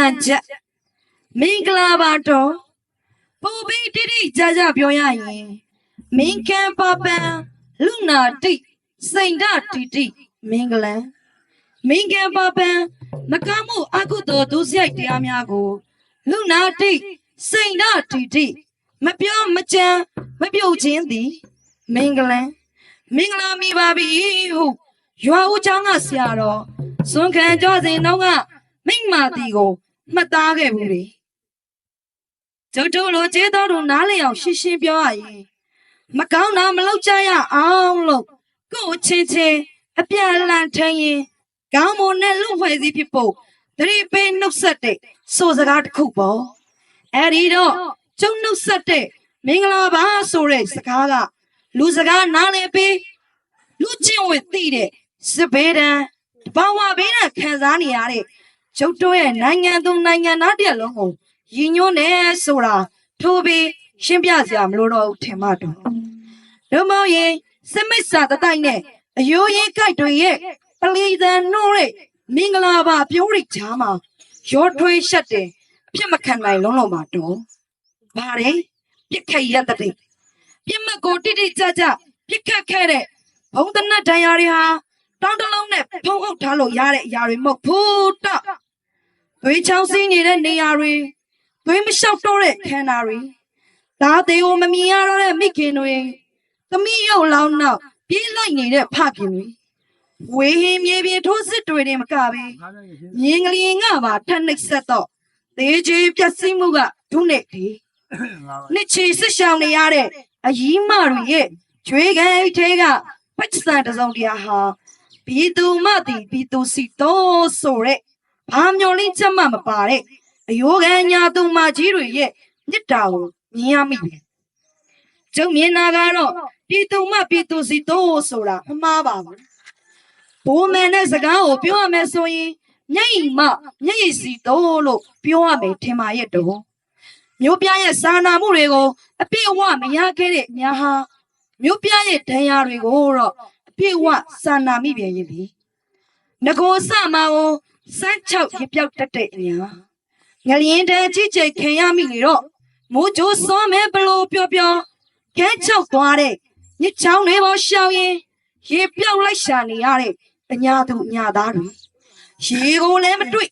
တန်ချက်မင်္ဂလာပါတော့ပုံပြီးတိတိကြကြပြောရရင်မင်္ဂန်ပါပန်လူနာတိစိန်ဒတိတိမင်္ဂလံမင်္ဂန်ပါပန်မကမှုအကုသိုလ်ဒုစရိုက်တရားများကိုလူနာတိစိန်ဒတိတိမပြောမကြံမပြုတ်ခြင်းသည်မင်္ဂလံမင်္ဂလာမိပါပြီဟုရွာဦးချောင်းကဆရာတော်စွန်ခံကြောစဉ်တော့ကမိမ့်မာတီကို မှတ်သားခဲ့ဘူးလေကျုပ်တို့လိုကျေးတော်တို့နားလည်အောင်ရှင်းရှင်းပြောရရင်မကောင်းတာမလုပ်ကြရအောင်လို့ကိုယ်ချင်းချင်းအပြန်အလှန်ထင်ရင်ကောင်းမွန်တဲ့လူဖွဲ့စည်းဖြစ်ဖို့တတိပေးနှုတ်ဆက်တဲ့ဆိုစကားတစ်ခုပေါ့အဲ့ဒီတော့ကျုံနှုတ်ဆက်တဲ့မင်္ဂလာပါဆိုတဲ့စကားကလူစကားနားလည်ပြီးလူချင်းဝင်သိတဲ့စပယ်တန်တဘာဝဘေးနဲ့ခံစားနေရတဲ့ ကျုပ်တို့ရဲ့နိုင်ငံသူနိုင်ငံသားတစ်လုံးကိုရည်ညွှန်းတယ်ဆိုတာထိုးပြီးရှင်းပြစရာမလိုတော့ဘူးထင်မှတော့ဒုမောင်ရင်စမစ်စာတတိုက်နဲ့အယိုးရင်ကြိုက်တွေရဲ့ပလီသန်နှိုးတဲ့မင်္ဂလာပါပြောရိတ်ချာမှာရောထွေးရှက်တယ်အဖြစ်မခံနိုင်လုံးလုံးမှာတော့ဗါတယ်ပြစ်ခတ်ရက်တဲ့ပြစ်မကိုတိတိကျကျပြစ်ခတ်ခဲ့တဲ့ဘုံတနတ်ဒဏ်ရာတွေဟာ တောင်းတလုံးနဲ့ဖုံးအုပ်ထားလို့ရတဲ့အရာတွေမဟုတ်ဘူးတော့သွေးချောင်းစင်းနေတဲ့နေရာတွေသွေးမလျှောက်တော့တဲ့ခန္ဓာတွေဒါသေးကိုမမြင်ရတော့တဲ့မိခင်တွေသမီးရုပ်လောင်းနောက်ပြေးလိုက်နေတဲ့ဖခင်တွေဝေဟင်းမြေပြင်ထိုးစစ်တွေတင်မကပဲမြင်းကလေးငါပါထက်နှိပ်ဆက်တော့သေချေပြက်စီးမှုကဒုနဲ့ဒီနှစ်ချီစစ်ရှောင်နေရတဲ့အကြီးမတွေရဲ့ကျွေးခဲအိတ်ထဲကပတ်စံတစ်စုံတရာဟာ ပြည်သူမတီပြည်သူစီတော့ဆိုတဲ့ဘာမျော်လင့်ချက်မှမပါတဲ့အယောဂန်ညာသူမကြီးတွေရဲ့မြစ်တာကိုမြင်ရမိတယ်ကျုံမြင်တာကတော့ပြည်သူမပြည်သူစီတော့ဆိုတာမမှားပါဘူးဘိုးမန်တဲ့စကားကိုပြောရမယ်ဆိုရင်မျက်ရည်မမျက်ရည်စီတော့လို့ပြောရမယ်ထင်ပါရဲ့တော့မျိုးပြရဲ့စာနာမှုတွေကိုအပြည့်အဝမရခဲ့တဲ့ညာဟာမျိုးပြရဲ့ဒဏ်ရာတွေကိုတော့အ ပြည့်အဝစာနာမိပြန်ရင်လေငကိုစမာကိုစမ်းချောက်ရပြောက်တတ်တဲ့အညာငလျင်တဲ့ကြီးကြိတ်ခင်ရမိလေတော့မိုးကြိုးစောမဲဘလို့ပြောပြောခဲချောက်သွားတဲ့ညစ်ချောင်းတွေပေါ်ရှောင်ရင်ရေပြောက်လိုက်ရှာနေရတဲ့အညာသူအညာသားတွေရေကိုလည်းမတွေ့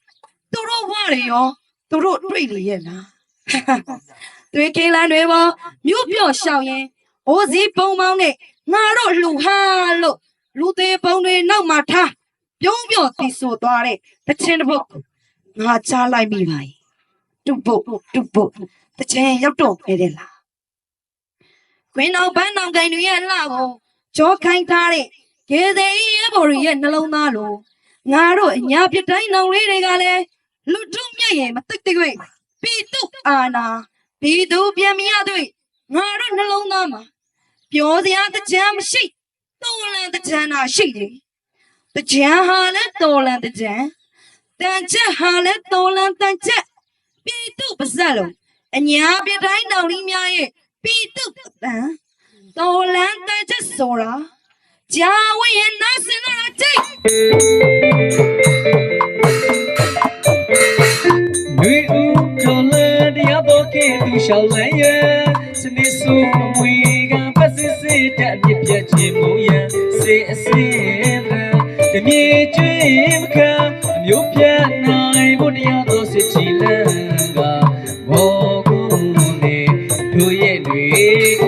သူတို့ဝရရောသူတို့တွေ့လေရဲ့လားတွေ့ကင်းလန်းတွေပေါ်မြို့ပြော့ရှောင်ရင်အိုးစီပုံပေါင်းနဲ့ငါတို့လှူဟာ လို့လူသေးပုံတွေနောက်မှာထားပြုံးပြော့တီဆိုသွားတဲ့တချင်းတစ်ပုတ်ငါချလိုက်မိပါ යි တုတ်ပုတ်တုတ်ပုတ်တချင်းရောက်တော့ပဲတဲ့လားခွင်းအောင်ပန်းအောင်ကိုင်တွေရဲ့လှကိုကြောခိုင်းထားတဲ့ရေသေးရဲ့ဘော်တွေရဲ့နှလုံးသားလိုငါတို့အညာပြတိုင်းနောင်လေးတွေကလည်းလူထုမြက်ရင်မသိတဲ့ကွေပြည်သူအာနာပြည်သူပြန်မရတဲ့ငါတို့နှလုံးသားမှာပြောစရာတကြံမရှိ တော်လန်တကြံတာရှိတယ်တကြံဟာလည်းတော်လန်တကြံတန်ချက်ဟာလည်းတော်လန်တန်ချက်ပြည်သူပါဇက်လုံးအညာပြတိုင်းနောင်လေးများရဲ့ပြည်သူတန်တော်လန်တန်ချက်ဆိုတာဂျာဝရင်နာစင်လာကြိတ်女巫တော်လည်းတရားတော်ကဲသူရှောင်းလိုက်ရဲ့စနေဆိုဝေကပတ်စစ်စစ်တက်မြပြတ်ခြင်းမူရန်စေ အစင်းတမြေကျွေးမခံအမျိုးပြတ်နိုင်ဘုရားတော်စစ်ချီလန်ကဘောကုနေတို့ရဲ့တွေကိ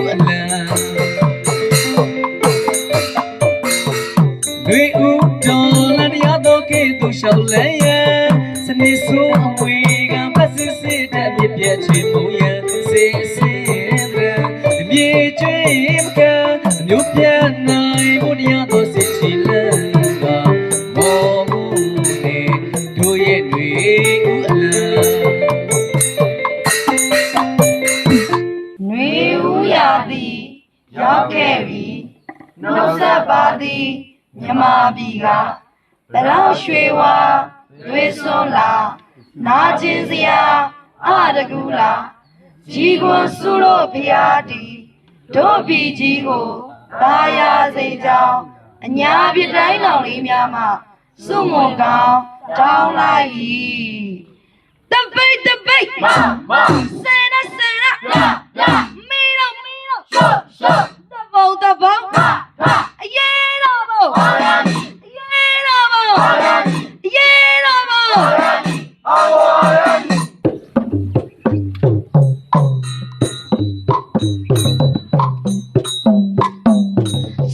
ုအလံတွေ ပြည်ကဘလောက်ရွှေဝါရွေစွန်းလာနာကျင်စရာအတကူလာကြီးကွန်စုလို့ဖျားတီတို့ပြည်ကြီးကိုသာယာစေကြောင်းအညာပြတိုင်းလောင်လေးများမှစွန့်မွန်ကောင်းတောင်းလိုက်၏တပိတ်တပိတ်မမဆယ်ရဆယ်ရရရမီတော့မီတော့ရှော့ရှော့တပုံတပုံမမအရေးတော်ဘုံအာရမီအရေးတော်ဘုံအာရမီအ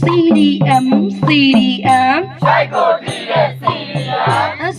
CDM CDM ရှိုက်ကိုတီးတဲ့စီရီယာ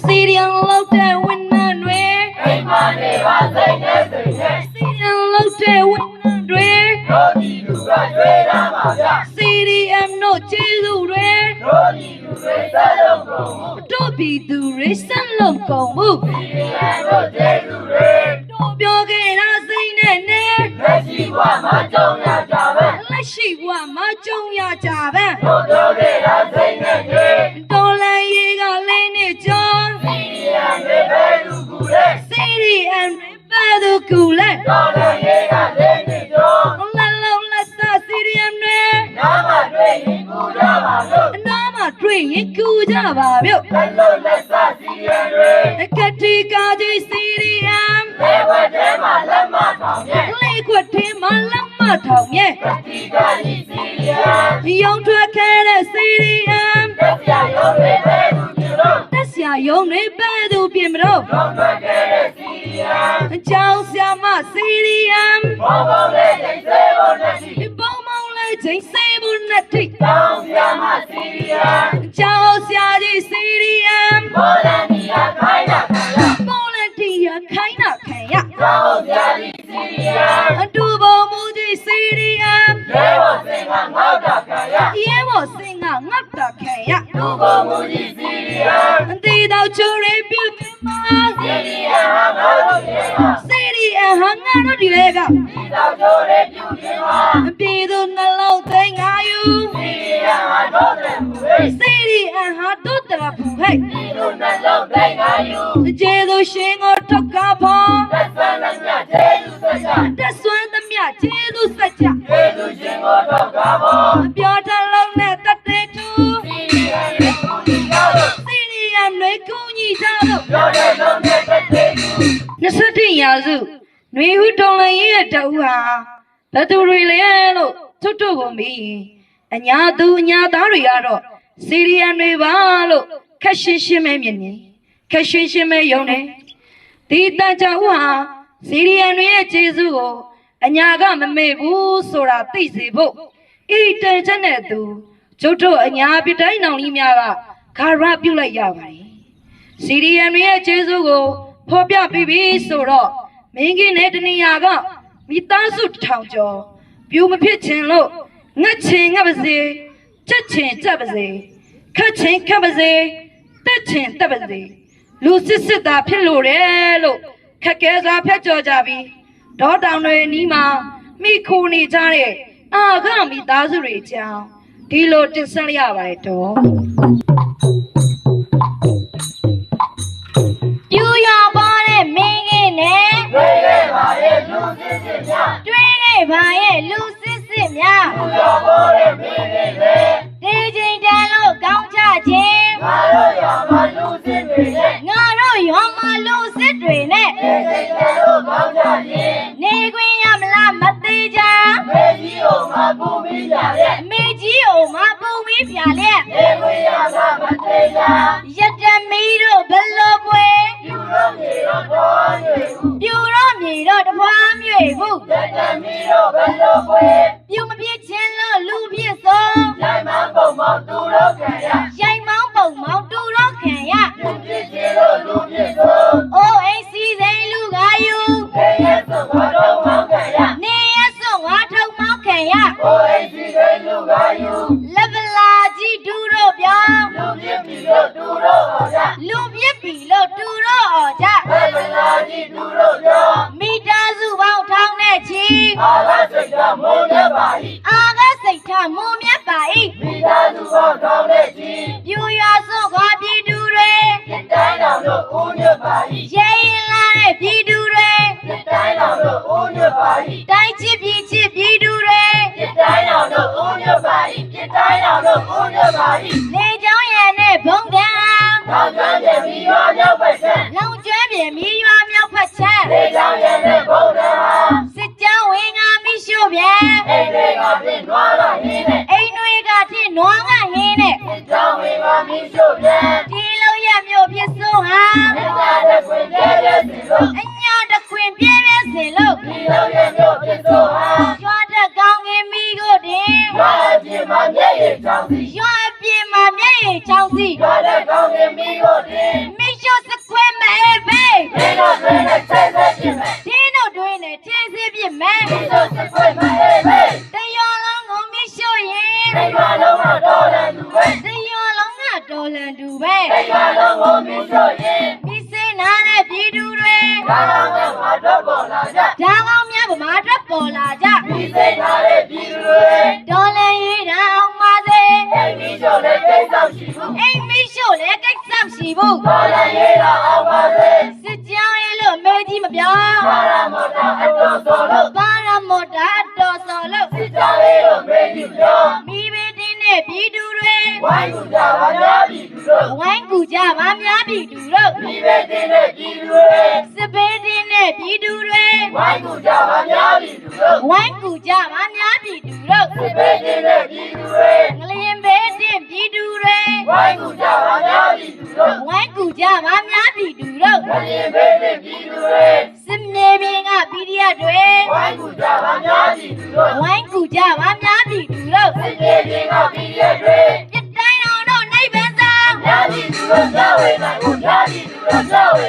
CDM လောက်တဲ့ဝန်ထမ်းတွေအိမ်မနေပါစိတ်နဲ့စိတ်နဲ့ CDM လောက်တဲ့ဝန်ထမ်းတွေတို့ဒီလူကရွေးတာပါဗျ CDM တို့ကျေးဇူးတွေ တို့ဒီလူတွေစလုံးကုန်မှုတို့ပြည်သူတွေဆက်လုံးကုန်မှုစီရီယာတို့ကျေးဇူးတွေတို့ပြောခဲ့တာစိတ်နဲ့နဲ့လက်ရှိဘဝမှာကြုံရကြပဲလက်ရှိဘဝမှာကြုံရကြပါတို့တို့ခဲ့တာစိတ်နဲ့တွေတော်လန်ရေးကလေးနဲ့ကြောင်းစီရီယာတွေပဲလူကူတဲ့ CDM တွေပဲသူကူလဲတော်လည်းရေးကလေးနေတော့လလုံးလက်စ CDM တွေနာမတွေ့ရင်ကူ ကြပါလို့အနားမှာတွေ့ရင်ကူကြပါမြို့လက်လို့လက်စစီရီယာတွေအကတိကာကြီး CDM လေဝတ်ထဲမှာလက်မထောင်ရဲ့လေးခွတ်ထင်းမလက်မထောင်ရဲ့ဒီကကြီးစီရီယာရောင်ထွက်ခဲတဲ့ CDM တက်ပြရုံးတွေပဲလူမျိုးတို့တက်ဆရာယုံတွေပဲသူပြင်မလို့တော့ထွက်ခဲ့တဲ့စီရီယာအကြောင်းဆရာမ CDM ဘောဘောလေးတိတ် ရခိုင်းတာခံရတောင်းပြဒီစီရီယာအတူပေါ်မူကြီး CDM လေဝတ်စင်ကငေါ့တာခံရရဲဘော်စင်ကငတ်တာခံရလူကုန်မှုကြီးစီရီယာအတီတော်ချိုးရပြုတ်ပြမစီရီယာဟာငါတို့ရဲ့က CDM ဟာငါတို့ဒီလေကဒီတော့တို့ရဲ့ပြုခြင်းမှာအပြေသူနှလုံးသိငါယူစီရီယာဟာတို့တဲ့ မှုရဲ့ CDM ဟာတို့တရဖူဟဲ့ ဒီလိုနှလုံးသိငါယူ ကျေသူရှင်ကိုထောက်ကဖို့ သက်ဆန်းလက်မြကျေလူစကြ တက်ဆွမ်းသမျှကျေသူစัจကြ ကျေလူချင်းကိုတော့ကားဖို့ အပြောတလုံးနဲ့တတဲ့သူ စီရီယာရဲ့ကူညီကြလို့ CDM တွေကူညီကြလို့ တို့တဲ့လုံးတဲ့တဲ့သူ 21ရာစုຫນွေဦးတော်လည်းရဲ့တအူဟာဘယ်သူတွေလဲလို့ထွတ်ထွတ်ကုန်ပြီအညာသူအညာသားတွေကတော့ စီရီယန်တွေပါလို့ခက်ရှင်းရှင်းပဲမြင်နေခက်ရှင်းရှင်းပဲယုံတယ်ဒီတန်ချာဦးဟာစီရီယန်တွေရဲ့ကျေးဇူးကိုအညာကမမေ့ဘူးဆိုတာသိစေဖို့ဤတန်ချက်နဲ့သူကျုပ်တို့အညာပြတိုင်းနောင်ကြီးများကခါရပြုတ်လိုက်ရပါတယ်စီရီယန်တွေရဲ့ကျေးဇူးကိုဖော်ပြပြီးပြီဆိုတော့မင်းကြီးနဲ့တနေရာကမိသားစုတစ်ထောင်ကျော်ပြူမဖြစ်ခြင်းလို့ငတ်ချင်ငတ်ပါစေ ချက်ချင်ချက်ပါစေခတ်ချင်ခတ်ပါစေတက်ချင်တက်ပါစေလူစစ်စစ်သားဖြစ်လို့တယ်လို့ခက်ခဲစွာဖျက်ကြော်ကြပြီးဒေါတောင်တွေနီးမှာမိခိုနေကြတဲ့အာခမိသားစုတွေအကြောင်းဒီလိုတင်ဆက်ရပါတယ်တော့ပြူရောင်ပေါ်တဲ့မင်းကြီးနဲ့တွေ့ခဲ့ပါရဲ့လူစစ်စစ်များတွင်းခဲ့ပါရဲ့လူစစ်စစ် များသူတော်ဘောတဲ့မင်းတွေလေဒီချိန်တန်လို့ကောင်းချခြင်းငါတို့ရမှာလူစစ်တွေနဲ့ငါတို့ရောမှာလူစစ်တွေနဲ့ဒီစိတ်တို့ကောင်းကြရင်နေခွင့်ရမလားမသေးချာမေကြီးကိုမပူမိကြရဲ့အမေကြီးကိုမပုံပြီးပြလျက်ဒီဝိရကမသေးကြရတမီတို့ဘလို့ပွဲယူလို့မြေတော့ဘောနေဘူးပြူတော့မြေတော့တပွားမြွေဘူးတတမီတော့ဘလို့ပွဲပြူမပြ တို့ခံရရိုင်မောင်းပုံမောင်းတူတော့ခံရလူပြစ်ချင်လို့လူပြစ်ဆုံးအိုးအိမ်စီစိန်လူကယူခေရဲ့စုံတော့မောင်းခံရနေရစွန်ငါထုံမောင်းခံရကိုယ်စီတဲ့လူကယူလက်ဗလာကြီးဒူတို့ပြောင်းလူပြစ်ပြီးတော့သူတို့ဟောကြလူပြစ်ပြီလို့တူတော့អော်ကြဘယ်မလာကြီးသူတို့ကြောမိသားစုပေါင်းထောင်းတဲ့ချီအာရစိတ်ကမုန်းရပါ၏အာက စိတ်ထမုံမြတ်ပါ၏မိသားစုပေါင်းထောင်းတဲ့ကြီးပြူရွာစွန်ခွာပြည်သူတွေဒီတိုင်းတော်တို့ဦးညွတ်ပါ၏ရဲရင်လာတဲ့ပြည်သူတွေဒီတိုင်းတော်တို့ဦးညွတ်ပါ၏တိုင်းချစ်ပြည်ချစ်ပြည်သူတွေဒီတိုင်းတော်တို့ဦးညွတ်ပါ၏ဒီတိုင်းတော်တို့ဦးညွတ်ပါ၏လေချောင်းရံနဲ့ဘုံကံဘနောင်ကျွမ်းပြန်ပြီးရွာမြောက်ပတ်ချမ်းလောင်ကျွမ်းပြင်မြေ ခွင်ကျဲတဲ့စီလို့အညာတခွင်ပြင်းပြင်းစင်လို့ဒီလိုရဲ့မျိုးပြစ်ဆိုဟာရွာတက်ကောင်းကင်မိကိုတင်ရွာအပြင်မှာမျက်ရည်ချောင်းစီရွာအပြင်မှာမျက်ရည်ချောင်းစီရွာတဲ့ကောင်းကင်မီးကိုတင်မိရှို့စခွဲမဲဘေးဒီလိုတွင်နဲ့ဆက်ဆက်ပြင်မယ်ဒီတို့တွင်နဲ့ချင်းစီပြစ်မဲဒီလိုစခွေးမအေးမေးတရောလုံးကိုမိရှို့ရင်ဒီရွာလုံးတော့တယ်သူပဲတရောလုံးကတော်လန်တူပဲဒီရွာလုံးကိုမီးရှို့ရင်မိစေနာတဲ့ပြည်သူ တွေဘာလို့လဲငါတော့ပေါ်လာကြဓာကောင်းများဗမာအတွက်ပေါ်လာကြဒီစိတ်ထားတဲ့ပြည်သူတွေတော်လန်ရေးတာအောင်ပါစေအိမ်မီးရှို့တဲ့ကိစ္စရှိဘူးအိမ်မိရှို့လဲကိစ္စမရှိဘူးတော်လည်းရေးတာအောင်ပါစေစစ်ကြောင်းရဲ့လို့မေးကြီးမပြောဘာရမတာအတော်ဆိုလို့ဘာရမောတာအတော်စော်လို့စစ်ကြောရေးလို့မေးကြည့်ပြောမိဘတင်းနဲ့ပြည်သူတွေဝိုင်းကူကြပါများပြီသူတို့ဝိုင်းကူကြပါများပြည်သူတို့ဒီပဲတင်တဲ့ပြည်သူတွေစစ်ဘေးတင်းနဲ့ ပြည်သူတွေဝိုင်းကူကြပါများပြီသူတို့ဝိုင်းကူကြပါများပြည်သူတို့ဒီပဲတင်တဲ့ပြည်သူတွေငလျင်ဘေးတင်းပြည်သူတွေဝိုင်းကူကြပါများပြီသူတို့ဝိုင်းကူကြပါများပြည်သူတို့ဘယ်ရင်ပဲတင်ပြည်သူတွေစစ်မြေပြင်ကပြည်ရတွေဝိုင်းကူကြပါများပြီသူတို့ဝိုင်းကူကြပါများပြည်သူတို့စစ်ပြေချင်းကပြည်ရဲ့တွေပြတိုင်းအောင်တို့နိဗ္ဗာန်ဆောင်များပြီသူတို့ကြောက်ဝေနိုင်ကိုများပြီသူတို့ကြောက်ဝေနိုင်ကိုများပြီသူတို့ကြောက်ဝေနိုင်ကို